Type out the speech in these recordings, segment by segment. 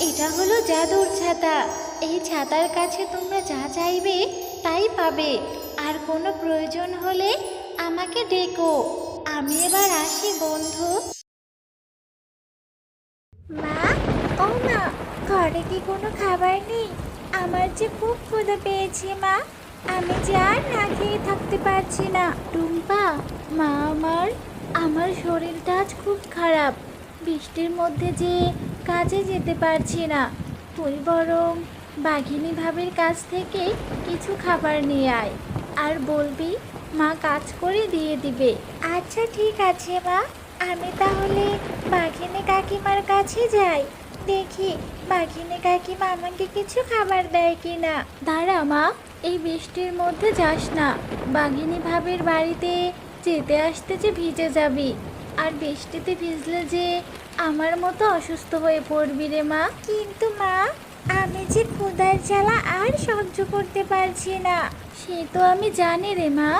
এটা হলো জাদুর ছাতা। এই ছাতার কাছে তোমরা যা চাইবে তাই পাবে। আর কোনো প্রয়োজন হলে আমাকে ডেকো। আমি এবার আসি, বন্ধু। মা, ও মা, ঘরে কি কোনো খাবার নেই? আমার যে খুব ক্ষুধা পেয়েছে মা। আমি যে আর না খেয়ে থাকতে পারছি না। টুম্পা, মা আমার আমার শরীরটা আজ খুব খারাপ। বৃষ্টির মধ্যে যে কাজে যেতে পারছি না। তুই বরং বাঘিনী ভাবির কাছ থেকে কিছু খাবার নিয়ে আয়। আর বলবি মা কাজ করে দিয়ে দিবে। আচ্ছা ঠিক আছে মা। আমি তাহলে বাঘিনী কাকিমার কাছে যাই। দেখি বাঘিনী কাকিমা আমাকে কিছু খাবার দেয় কি না দাঁড়া মা। এই বৃষ্টির মধ্যে যাস না। বাঘিনী ভাবির বাড়িতে যেতে আসতে যে ভিজে যাবি। আর বৃষ্টিতে ভিজলে যে আমার মতো অসুস্থ হয়ে পড়বি রে মা। কিন্তু মা, আমি যে ক্ষুধার জ্বালা আর সহ্য করতে পারছি না। সে তো আমি জানি রে মা,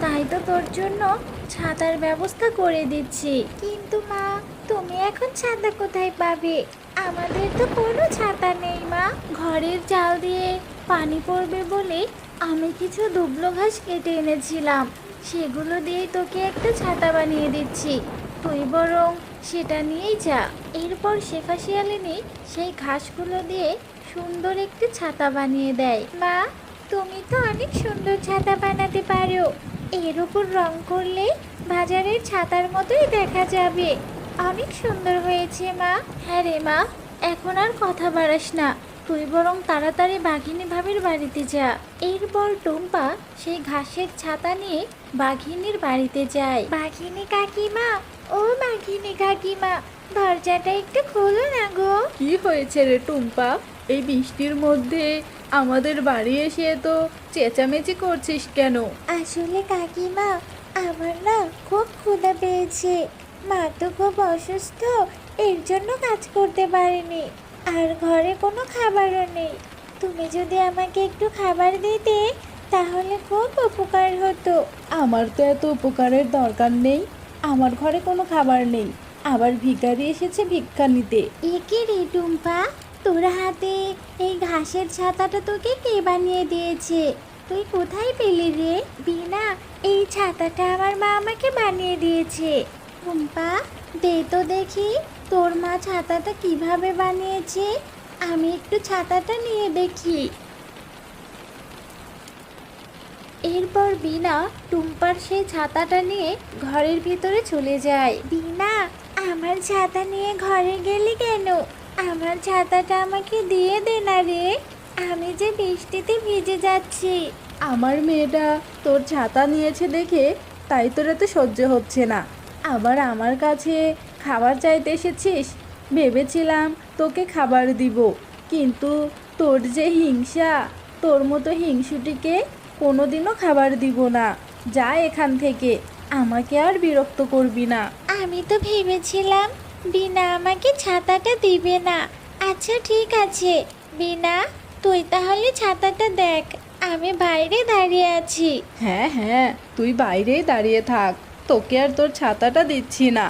তাই তো তোর জন্য ছাতার ব্যবস্থা করে দিচ্ছি। কিন্তু মা, তুমি এখন ছাতা কোথায় পাবে? আমাদের তো কোনো ছাতা নেই মা। ঘরের চাল দিয়ে পানি পড়বে বলে আমি কিছু দুবলো ঘাস কেটে এনেছিলাম। সেগুলো দিয়ে তোকে একটা ছাতা বানিয়ে দিচ্ছি। তুই বরং সেটা নিয়েই যা। এরপর শেফা শিয়ালিনী সেই ঘাসগুলো দিয়ে সুন্দর একটি ছাতা বানিয়ে দেয়। মা, তুমি তো অনেক সুন্দর ছাতা বানাতে পারো। এর উপর রং করলে বাজারের ছাতার মতোই দেখা যাবে। অনেক সুন্দর হয়েছে, মা। হ্যাঁ রে, মা, এখন আর কথা বাড়াস না। তুই বরং তাড়াতাড়ি বাঘিনী ভাবির বাড়িতে যা। এরপর টুম্পা সেই ঘাসের ছাতা নিয়ে বাঘিনীর বাড়িতে যায়। বাঘিনী কাকিমা ও বাঘিনী কাকিমা দরজাটা একটু খোলো না গো। কি হয়েছে রে টুম্পা? এই বৃষ্টির মধ্যে আমাদের বাড়ি এসে তো চেঁচামেচি করছিস কেন? আসলে কাকিমা আমার না খুব ক্ষুধা পেয়েছে। মা তো খুব অসুস্থ এর জন্য কাজ করতে পারেনি। আর ঘরে কোনো খাবারও নেই। তুমি যদি আমাকে একটু খাবার দিতে তাহলে খুব উপকার হতো। আমার তো এত উপকারের দরকার নেই। আমার ঘরে কোনো খাবার নেই। আবার ভিখারি এসেছে ভিক্ষা নিতে। একে রে টুম্পা, তোর হাতে এই ঘাসের ছাতাটা তোকে কে বানিয়ে দিয়েছে? তুই কোথায় পেলি রে? বিনা, এই ছাতাটা আমার মা আমাকে বানিয়ে দিয়েছে। টুম্পা, দে তো দেখি, তোর মা ছাতাটা কীভাবে বানিয়েছে? আমি একটু ছাতাটা নিয়ে দেখি। এরপর বিনা টুম্পার সেই ছাতাটা নিয়ে ঘরের ভিতরে চলে যায়। বিনা আমার ছাতা নিয়ে ঘরে গেলি কেন? আমার ছাতাটা আমাকে দিয়ে দে না রে। আমি যে বৃষ্টিতে ভিজে যাচ্ছি। আমার মেয়েটা তোর ছাতা নিয়েছে দেখে তাই তোর এত সহ্য হচ্ছে না। আবার আমার কাছে খাবার চাইতে এসেছিস? ভেবেছিলাম তোকে খাবার দিব। কিন্তু তোর যে হিংসা, তোর মতো হিংসুটিকে কোনোদিনও খাবার দিব না। যা এখান থেকে আমাকে আর বিরক্ত করবি না। আমি তো ভেবেছিলাম বিনা আমাকে ছাতাটা দিবে না। আচ্ছা ঠিক আছে। বিনা তুই তাহলে ছাতাটা দেখ আমি বাইরে দাঁড়িয়ে আছি। হ্যাঁ হ্যাঁ তুই বাইরেই দাঁড়িয়ে থাক তোকে আর তোর ছাতাটা দিচ্ছি না।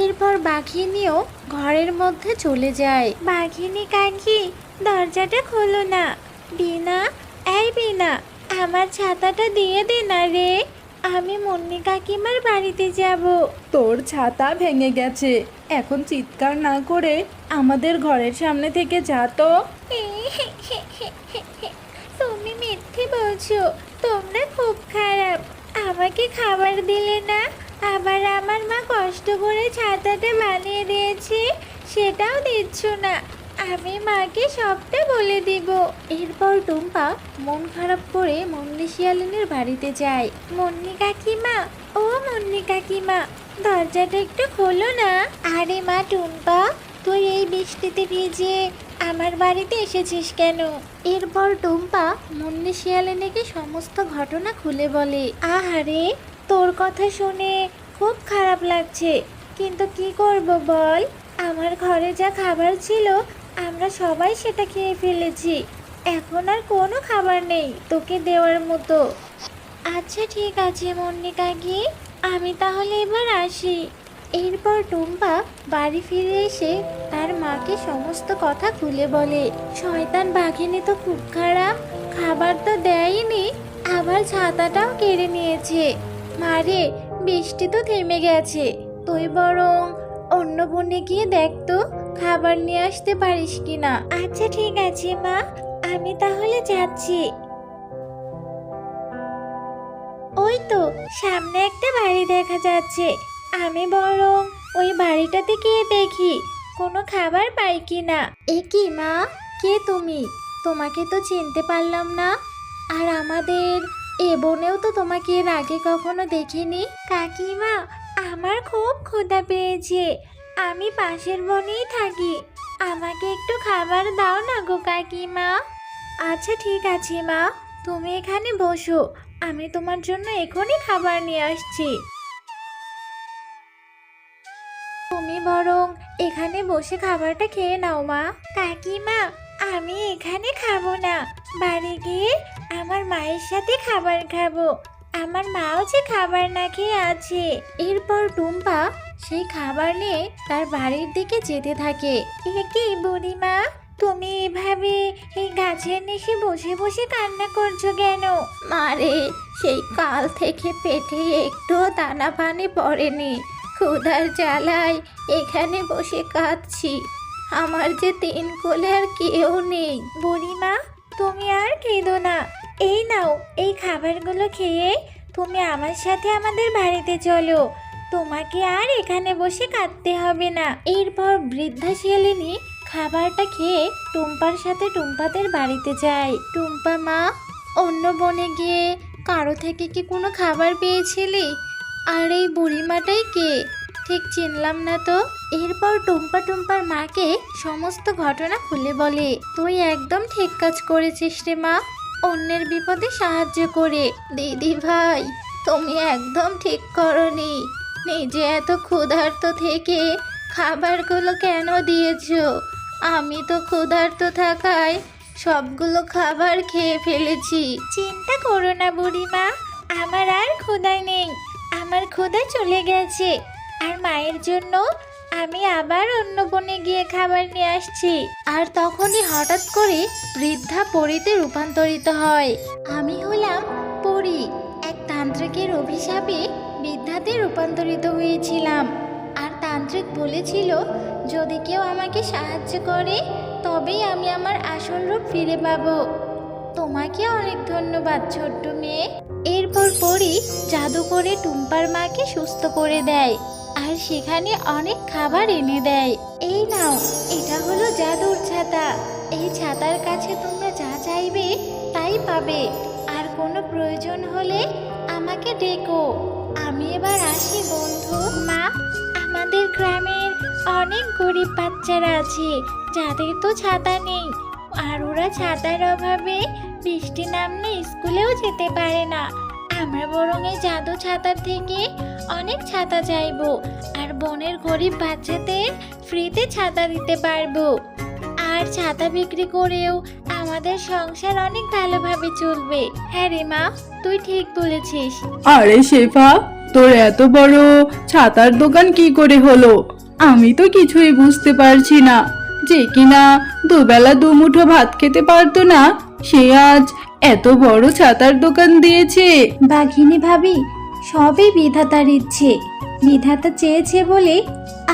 এরপর বাঘিনীও ঘরের মধ্যে চলে যায়। বাঘিনী কাকি দরজাটা খোলো না। বিনা এই বিনা আমার ছাতাটা দিয়ে দে না রে। আমি মুন্নি কাকিমার বাড়িতে যাব। তোর ছাতা ভেঙে গেছে। এখন চিৎকার না করে আমাদের ঘরের সামনে থেকে যা তো। তুমি মিথ্যে বলছো। তোমরা খুব খারাপ। আমাকে খাবার দিলে না? আবার আমার মা কষ্ট করে ছাতাটা বানিয়ে দিয়েছে সেটাও দিচ্ছ না। আমি মাকে সবটা বলে দিব। এরপর টুম্পা মন খারাপ করে মন্নি শিয়ালিনীর বাড়িতে যায়। মন্নি কাকিমা, ও মন্নি কাকিমা, দরজাটা একটু খোলো না। আরে মা টুম্পা, তুই এই বৃষ্টিতে ভিজে আমার বাড়িতে এসেছিস কেন? এরপর টুম্পা মুন্নি শিয়ালিনীকে সমস্ত ঘটনা খুলে বলে, আহারে, তোর কথা শুনে খুব খারাপ লাগছে। কিন্তু কি করব বল? আমার ঘরে যা খাবার ছিল আমরা সবাই সেটা খেয়ে ফেলেছি। এখন আর কোনো খাবার নেই, তোকে দেওয়ার মতো। আচ্ছা ঠিক আছে, মন্নি কাকি। আমি তাহলে এবার আসি। এরপর টুম্পা বাড়ি ফিরে এসে তার মাকে সমস্ত কথা খুলে বলে, শয়তান বাঘিনী তো খুব খারাপ, খাবার তো দেয়নি, আবার ছাতাটাও কেড়ে নিয়েছে। মারে বৃষ্টি তো থেমে গেছে। তুই বরং অন্য বনে গিয়ে দেখ তো। খাবার নিয়ে আসতে পারিস কিনা? আচ্ছা ঠিক আছে, মা। আমি তাহলে যাচ্ছি। ওই তো, সামনে একটা বাড়ি দেখা যাচ্ছে। আমি বরং ওই বাড়িটাতে গিয়ে দেখি, কোনো খাবার পাই কি না এ কি, মা? কে তুমি? তোমাকে তো চিনতে পারলাম না। আর আমাদের এ বনেও তো তোমাকে এর আগে কখনো দেখিনি। কাকিমা, আমার খুব ক্ষুধা পেয়েছে। আমি পাশের বনেই থাকি। আমাকে একটু খাবার দাও না গো কাকিমা। আচ্ছা ঠিক আছে, মা। তুমি এখানে বসো। আমি তোমার জন্য এখনই খাবার নিয়ে আসছি। তুমি বরং এখানে বসে খাবারটা খেয়ে নাও, মা। কাকিমা, আমি এখানে খাব না। বাড়ি গিয়ে আমার মায়ের সাথে খাবার খাব। আমার মাও যে খাবার না খেয়ে আছে। এরপর টুম্পা সেই খাবার নিয়ে তার বাড়ির দিকে যেতে থাকে। এ কি বুড়িমা? তুমি এভাবে এই গাছের নিচে বসে বসে কান্না করছ কেন? মারে সেই কাল থেকে পেটে একটু দানা পানি পড়েনি। ক্ষুধার জ্বালায় এখানে বসে কাঁদছি। আমার যে তিন কোলে আর কেউ নেই। বুড়িমা তুমি আর কেঁদো না। এই নাও এই খাবারগুলো খেয়ে তুমি আমার সাথে আমাদের বাড়িতে চলো। তোমাকে আর এখানে বসে কাঁদতে হবে না। এরপর বৃদ্ধা শিয়ালিনী খাবারটা খেয়ে টুম্পার সাথে টুম্পাদের বাড়িতে যায়। টুম্পা, মা, অন্য বনে গিয়ে কারও থেকে কি কোনো খাবার পেয়েছিলি? আর এই বুড়িমাটাই কে? ঠিক চিনলাম না তো। এরপর টুম্পা টুম্পার মাকে সমস্ত ঘটনা খুলে বলে, তুই একদম ঠিক কাজ করেছিস রে মা। অন্যের বিপদে সাহায্য করে। দিদি ভাই, তুমি একদম ঠিক করনি। নিজে এত ক্ষুধার্ত থেকে খাবারগুলো কেন দিয়েছ? আমি তো ক্ষুধার্ত থাকায় সবগুলো খাবার খেয়ে ফেলেছি। চিন্তা করো না বুড়িমা, আমার আর ক্ষুধা নেই। আমার ক্ষুধা চলে গেছে। আর মায়ের জন্য আমি আবার অন্য বনে গিয়ে খাবার নিয়ে আসছি। আর তখনই হঠাৎ করে বৃদ্ধা পরীতে রূপান্তরিত হয়। আমি হলাম পরী, এক তান্ত্রিকের অভিশাপে বৃদ্ধাতে রূপান্তরিত হয়েছিলাম। আর তান্ত্রিক বলেছিল, যদি কেউ আমাকে সাহায্য করে, তবেই আমি আমার আসল রূপ ফিরে পাবো। তোমাকে অনেক ধন্যবাদ, ছোট্ট মেয়ে। এরপর পরি জাদু করে টুম্পার মাকে সুস্থ করে দেয় আর সেখানে অনেক খাবার এনে দেয়। এই নাও, এটা হলো জাদুর ছাতা। এই ছাতার কাছে তোমরা যা চাইবে, তাই পাবে। আর কোনো প্রয়োজন হলে আমাকে ডেকো। আমি এবার আসি, বন্ধু। মা, আমাদের গ্রামের অনেক গরিব বাচ্চারা আছে। যাদের তো ছাতা নেই। আর ওরা ছাতার অভাবে বৃষ্টি নামলে স্কুলেও যেতে পারে না। আমরা বরং এই জাদু ছাতার থেকে অনেক ছাতা চাইব। আর বনের গরিব বাচ্চাদের ফ্রিতে ছাতা দিতে পারব। আর ছাতা বিক্রি করেও আমাদের সংসার অনেক ভালোভাবে চলবে। হ্যাঁ রে মা, তুই ঠিক বলেছিস। আরে শেফা তোর এত বড় ছাতার দোকান কি করে হলো? আমি তো কিছুই বুঝতে পারছি না। যে কিনা দুবেলা দুমুঠো ভাত খেতে পারতো না, সে আজ এত বড় ছাতার দোকান দিয়েছে। বাঘিনী ভাবি, সবই বিধাতার ইচ্ছে। বিধাতা চেয়েছে বলে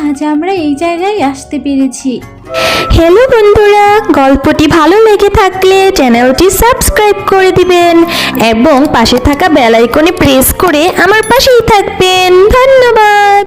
আজ আমরা এই জায়গায় আসতে পেরেছি। হ্যালো বন্ধুরা, গল্পটি ভালো লেগে থাকলে চ্যানেলটি সাবস্ক্রাইব করে দিবেন এবং পাশে থাকা বেল আইকনে প্রেস করে আমার পাশেই থাকবেন। ধন্যবাদ।